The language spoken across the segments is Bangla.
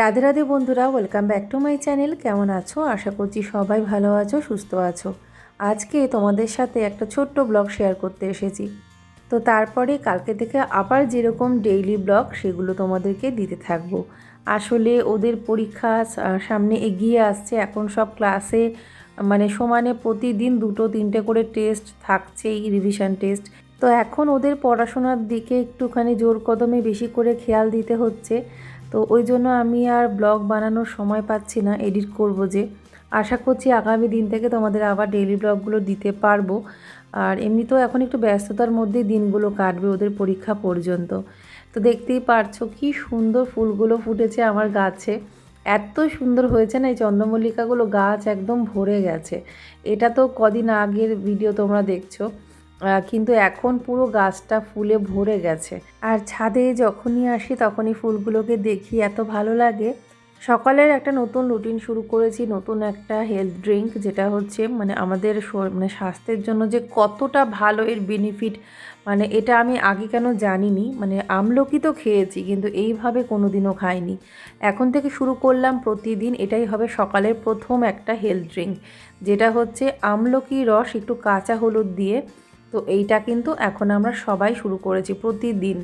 রাধে রাধে বন্ধুরা welcome back to my channel কেমন আছো? আশা করছি সবাই ভালো আছো, সুস্থ আছো। আজকে তোমাদের সাথে একটা ছোট্ট ব্লগ শেয়ার করতে এসেছি। তো তারপরে কালকে থেকে আবার যেরকম ডেইলি ব্লগ সেগুলো তোমাদেরকে দিতে থাকব। আসলে ওদের পরীক্ষা সামনে এগিয়ে আসছে। এখন সব ক্লাসে মানে সমানে প্রতিদিন দুটো, তিনটে করে টেস্ট থাকছেই রিভিশন টেস্ট তো এখন ওদের পড়াশোনার দিকে একটুখানি জোর কদমে বেশি করে খেয়াল দিতে হচ্ছে। তো ওই জন্য আমি আর ব্লগ বানানোর সময় পাচ্ছি না, এডিট করব যে। আশা করছি আগামী দিন থেকে তোমাদের আবার ডেইলি ব্লগগুলো দিতে পারব। আর এমনিতেও এখন একটু ব্যস্ততার মধ্যেই দিনগুলো কাটবে ওদের পরীক্ষা পর্যন্ত। তো দেখতেই পারছ কি সুন্দর ফুলগুলো ফুটেছে আমার গাছে। এত সুন্দর হয়েছে না এই চন্দ্রমল্লিকাগুলো গাছ একদম ভরে গেছে। এটা তো কদিন আগের ভিডিও তোমরা দেখছ। কিন্তু এখন পুরো গাছটা ফুলে ভরে গেছে। আর ছাদে যখনই আসি তখনই ফুলগুলোকে দেখি, এত ভালো লাগে। সকালের একটা নতুন রুটিন শুরু করেছি, নতুন একটা হেলথ ড্রিঙ্ক যেটা হচ্ছে মানে আমাদের মানে স্বাস্থ্যের জন্য যে কতটা ভালো এর বেনিফিট মানে এটা আমি আগে কেন জানিনি মানে আমলকি তো খেয়েছি, কিন্তু এইভাবে কোনো দিনও খাইনি। এখন থেকে শুরু করলাম প্রতিদিন, এটাই হবে সকালের প্রথম একটা হেলথ ড্রিঙ্ক যেটা হচ্ছে আমলকি রস একটু কাঁচা হলুদ দিয়ে তো এইটা কিন্তু এখন আমরা সবাই শুরু করেছি প্রতিদিন।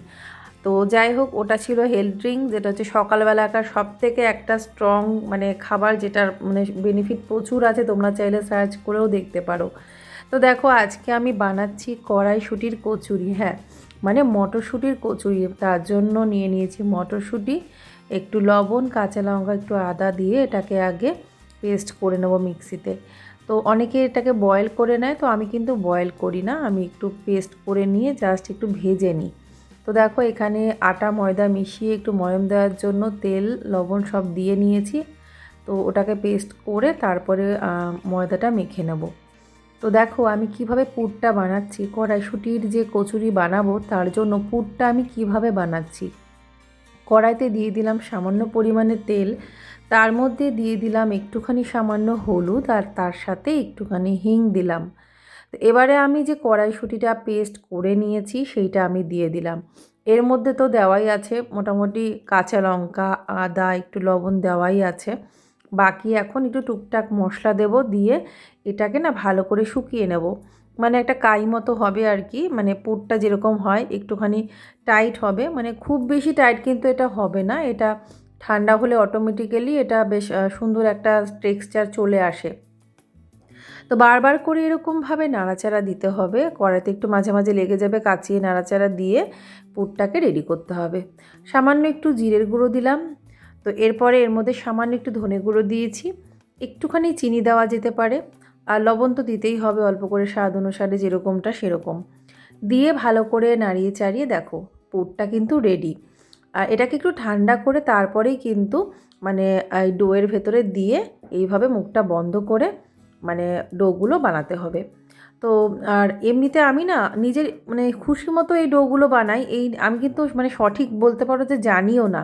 তো যাই হোক, ওটা ছিল হেলথ ড্রিঙ্ক যেটা হচ্ছে সকালবেলাকার সব থেকে একটা স্ট্রং মানে খাবার যেটার মানে বেনিফিট প্রচুর আছে, তোমরা চাইলে সার্চ করেও দেখতে পারো। তো দেখো, আজকে আমি বানাচ্ছি কড়াইশুটির কচুরি হ্যাঁ মানে মটরশুঁটির কচুরি। তার জন্য নিয়ে নিয়েছি মটরশুঁটি, একটু লবণ, কাঁচা লঙ্কা, একটু আদা দিয়ে এটাকে আগে পেস্ট করে নেব মিক্সিতে তো অনেকে এটাকে বয়েল করে নেয়, তো আমি কিন্তু বয়েল করি না। আমি একটু পেস্ট করে নিয়ে জাস্ট একটু ভেজে নিই। তো দেখো এখানে আটা, ময়দা মিশিয়ে একটু ময়ম দেওয়ার জন্য তেল, লবণ সব দিয়ে নিয়েছি। তো ওটাকে পেস্ট করে তারপরে ময়দাটা মেখে নেব। তো দেখো আমি কীভাবে পুরটা বানাচ্ছি, কড়াইশুটির যে কচুরি বানাবো তার জন্য পুরটা আমি কীভাবে বানাচ্ছি? কড়াইতে দিয়ে দিলাম সামান্য পরিমাণে তেল। তার মধ্যে দিয়ে দিলাম একটুখানি সামান্য হলুদ আর তার সাথে একটুখানি হিং দিলাম। এবারে আমি যে কড়াইশুঁটিটা পেস্ট করে নিয়েছি সেইটা আমি দিয়ে দিলাম। এর মধ্যে তো দেওয়াই আছে, মোটামুটি কাঁচা লঙ্কা, আদা, একটু লবণ দেওয়াই আছে। বাকি এখন একটু টুকটাক মশলা দেব দিয়ে এটাকে না ভালো করে শুকিয়ে নেব। মানে একটা কাই মতো হবে আর কি মানে পুরটা যেরকম হয় একটুখানি টাইট হবে। মানে খুব বেশি টাইট কিন্তু এটা হবে না, এটা ঠান্ডা হলে অটোমেটিক্যালি এটা বেশ সুন্দর একটা টেক্সচার চলে আসে। তো বারবার করে এরকমভাবে নাড়াচাড়া দিতে হবে। কড়াইতে একটু মাঝে মাঝে লেগে যাবে, কাচিয়ে নাড়াচাড়া দিয়ে পুরটাকে রেডি করতে হবে। সামান্য একটু জিরের গুঁড়ো দিলাম। তো এরপরে এর মধ্যে সামান্য একটু ধনে গুঁড়ো দিয়েছি। একটুখানি চিনি দেওয়া যেতে পারে। আর লবণ তো দিতেই হবে, অল্প করে স্বাদ অনুসারে যেরকমটা সেরকম। দিয়ে ভালো করে নাড়িয়ে চাড়িয়ে দেখো, পুরটা কিন্তু রেডি আর এটাকে একটু ঠান্ডা করে তারপরেই কিন্তু মানে এই ডোয়ের ভেতরে দিয়ে এইভাবে মুখটা বন্ধ করে মানে ডোগুলো বানাতে হবে। তো, আর এমনিতে আমি না নিজের মানে খুশি মতো এই ডোগুলো বানাই। এই আমি কিন্তু মানে সঠিক বলতে পারো যে জানিও না।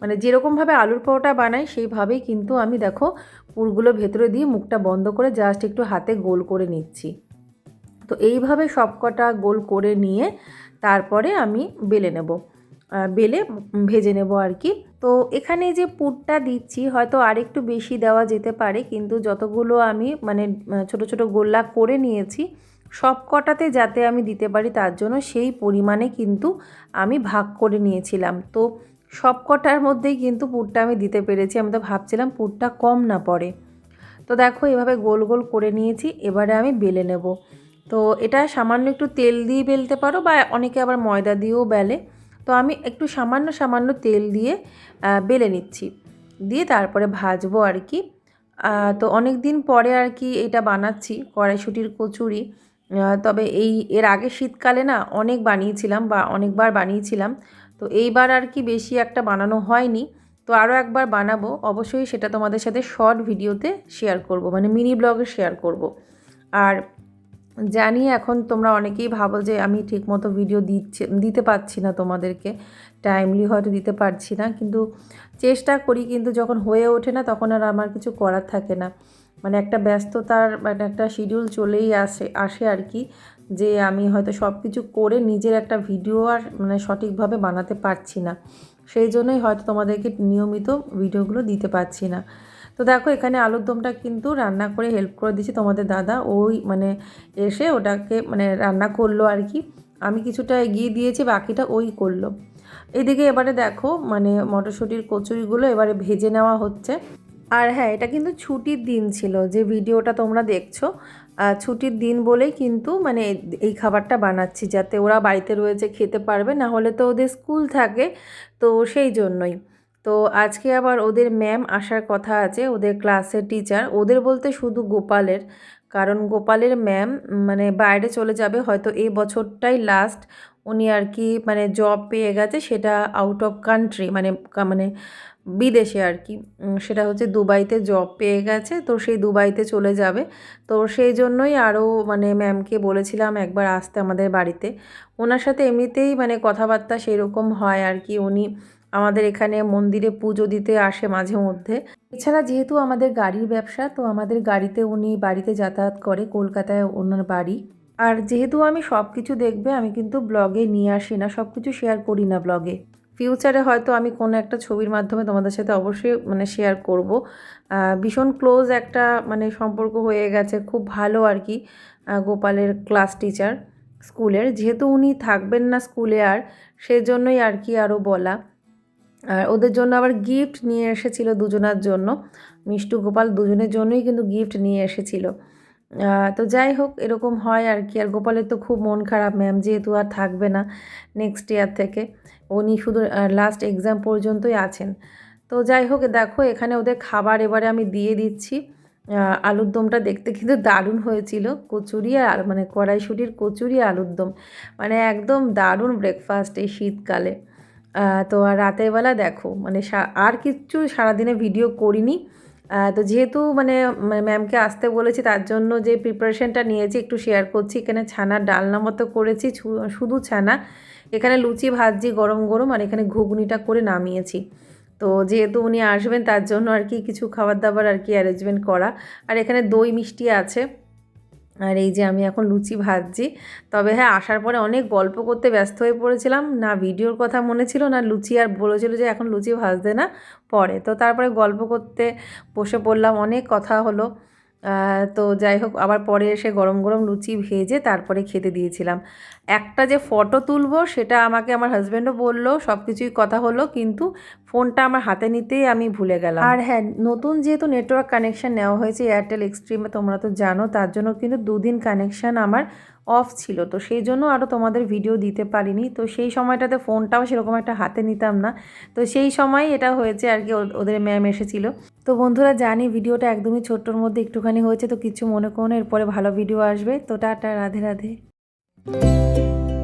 মানে যেরকমভাবে আলুর পরোটা বানাই, সেইভাবেই কিন্তু আমি দেখো পুরগুলো ভেতরে দিয়ে মুখটা বন্ধ করে জাস্ট একটু হাতে গোল করে নিচ্ছি। তো এইভাবে সবকটা গোল করে নিয়ে তারপরে আমি বেলে নেব। বেলে ভেজে নেব আর কি। তো এখানে যে পুরটা দিচ্ছি, হয়তো আরেকটু বেশি দেওয়া যেতে পারে, কিন্তু যতগুলো আমি মানে ছোট ছোট গোল্লা করে নিয়েছি সব কটাতে যাতে আমি দিতে পারি তার জন্য সেই পরিমাণে কিন্তু আমি ভাগ করে নিয়েছিলাম। তো সব কটার মধ্যেই কিন্তু পুরটা আমি দিতে পেরেছি। আমি তো ভাবছিলাম পুরটা কম না পড়ে। তো দেখো, এভাবে গোল গোল করে নিয়েছি, এবারে আমি বেলে নেব। তো এটা সামান্য একটু তেল দিয়ে বেলতে পারো বা অনেকে আবার ময়দা দিয়েও বেলে। তো আমি একটু সামান্য সামান্য তেল দিয়ে বেলে নিচ্ছি। দিয়ে তারপরে ভাজবো আর কি। তো অনেক দিন পরে আর কি এটা বানাচ্ছি, কড়াইশুটির কচুরি। তবে এই, এর আগে শীতকালে না অনেক বানিয়েছিলাম বা অনেকবার বানিয়েছিলাম। তো এইবার আর কি বেশি একটা বানানো হয়নি। তো আরও একবার বানাবো। অবশ্যই সেটা তোমাদের সাথে শর্ট ভিডিওতে শেয়ার করব মানে মিনি ব্লগে শেয়ার করব। আর জানি এখন তোমরা অনেকেই ভাবো যে আমি ঠিকমতো ভিডিও দিচ্ছে, দিতে পারছি না তোমাদেরকে। টাইমলি হয়তো দিতে পারছি না। কিন্তু চেষ্টা করি কিন্তু যখন হয়ে ওঠে না তখন আর আমার কিছু করার থাকে না। মানে একটা ব্যস্ততার মানে একটা শিডিউল চলেই আসে আসে আর কি। যে আমি হয়তো সব কিছু করে নিজের একটা ভিডিও আর মানে সঠিকভাবে বানাতে পারছি না। সেই জন্যই হয়তো তোমাদেরকে নিয়মিত ভিডিওগুলো দিতে পারছি না। তো দেখো, এখানে আলুর দমটা কিন্তু রান্না করে হেল্প করে দিয়েছি তোমাদের দাদা। ওই মানে এসে ওটাকে মানে রান্না করল আর কি। আমি কিছুটা এগিয়ে দিয়েছি, বাকিটা ওই করল। এদিকে এবারে দেখো মানে মটরশুঁটির কচুরিগুলো এবারে ভেজে নেওয়া হচ্ছে। আর হ্যাঁ এটা কিন্তু ছুটির দিন ছিল, যে ভিডিওটা তোমরা দেখছ। ছুটির দিন বলেই কিন্তু মানে এই খাবারটা বানাচ্ছি, যাতে ওরা বাড়িতে রয়েছে, খেতে পারবে। না হলে তো ওদের স্কুল থাকে, তো সেই জন্যই। তো আজকে আবার ওদের ম্যাম আসার কথা আছে, ওদের ক্লাসের টিচার ওদের বলতে শুধু গোপালের, কারণ গোপালের ম্যাম মানে বাইরে চলে যাবে, হয়তো এই বছরটাই লাস্ট উনি আর কি মানে জব পেয়ে গেছে, সেটা আউট অফ কান্ট্রি মানে মানে বিদেশে আর কি। সেটা হচ্ছে দুবাইতে জব পেয়ে গেছে, তো সেই দুবাইতে চলে যাবে। তো সেই জন্যই আরও মানে ম্যামকে বলেছিলাম একবার আসতে আমাদের বাড়িতে। ওনার সাথে এমনিতেই মানে কথাবার্তা সেরকম হয় আর কি, উনি আমাদের এখানে মন্দিরে পুজো দিতে আসে মাঝে মধ্যে। এছাড়া যেহেতু আমাদের গাড়ির ব্যবসা, তো আমাদের গাড়িতে উনি বাড়িতে যাতায়াত করে, কলকাতায় ওনার বাড়ি। আর যেহেতু আমি সব কিছু দেখবে, আমি কিন্তু ব্লগে নিয়ে আসি না সব কিছু শেয়ার করি না ব্লগে। ফিউচারে হয়তো আমি কোনো একটা ছবির মাধ্যমে তোমাদের সাথে অবশ্যই মানে শেয়ার করব। ভীষণ ক্লোজ একটা মানে সম্পর্ক হয়ে গেছে, খুব ভালো আর কি গোপালের ক্লাস টিচার স্কুলের যেহেতু উনি থাকবেন না স্কুলে আর, সেজন্যই আর কি আরও বলা। আর ওদের জন্য আবার গিফট নিয়ে এসেছিল দুজনার জন্য। মিষ্টু, গোপাল দুজনের জন্যই কিন্তু গিফট নিয়ে এসেছিল। তো যাই হোক, এরকম হয় আর কি। আর গোপালের তো খুব মন খারাপ ম্যাম যেহেতু আর থাকবে না নেক্সট ইয়ার থেকে। উনি শুধু লাস্ট এক্সাম পর্যন্তই আছেন। তো যাই হোক, দেখো, এখানে ওদের খাবার এবারে আমি দিয়ে দিচ্ছি। আলুর দমটা দেখতে কিন্তু দারুণ হয়েছিল। কচুরি আর মানে কড়াইশুটির কচুরি আলুর দম। মানে একদম দারুণ ব্রেকফাস্ট এই শীতকালে। তো আর রাতের বেলা দেখো মানে আর কিচ্ছু সারাদিনে ভিডিও করিনি। তো যেহেতু মানে ম্যামকে আসতে বলেছি, তার জন্য যে প্রিপারেশনটা নিয়েছি, একটু শেয়ার করছি। এখানে ছানার ডালনা মতো করেছি শুধু ছানা। এখানে লুচি, ভাজি, গরম গরম, আর এখানে ঘুগনিটা করে নামিয়েছি। তো যেহেতু উনি আসবেন, তার জন্য আর কি কিছু খাবার দাবার আর কি অ্যারেঞ্জমেন্ট করা। আর এখানে দই মিষ্টি আছে। আর এই যে আমি এখন লুচি ভাজছি। তবে হ্যাঁ আসার পরে অনেক গল্প করতে ব্যস্ত হয়ে পড়েছিলাম। না ভিডিওর কথা মনে ছিল, না লুচি আর বলেছিল যে এখন লুচি ভাজতে না পরে। তো তারপরে গল্প করতে বসে পড়লাম, অনেক কথা হলো। তো যাই হোক, আবার পরে এসে গরম গরম লুচি ভেজে তারপরে খেতে দিয়েছিলাম। একটা যে ফটো তুলবো, সেটা আমাকে আমার হাজব্যান্ডও বলল সব কিছুই কথা হলো, কিন্তু ফোনটা আমার হাতে নিতেই আমি ভুলে গেলাম। আর হ্যাঁ নতুন যেহেতু নেটওয়ার্ক কানেকশান নেওয়া হয়েছে এয়ারটেল এক্সট্রিমে তোমরা তো জানো, তার জন্য কিন্তু দুদিন কানেকশান আমার অফ ছিল। তো সেই জন্য আরও তোমাদের ভিডিও দিতে পারিনি। তো সেই সময়টাতে ফোনটাও সেরকম একটা হাতে নিতাম না। তো সেই সময় এটা হয়েছে আর কি ওদের ম্যাম এসেছিল। তো বন্ধুরা, জানি ভিডিওটা একদমই ছোট্টর মধ্যে একটুখানি হয়েছে, তো কিছু মনে করো এরপরে ভালো ভিডিও আসবে। তো টাটা, রাধে রাধে। Música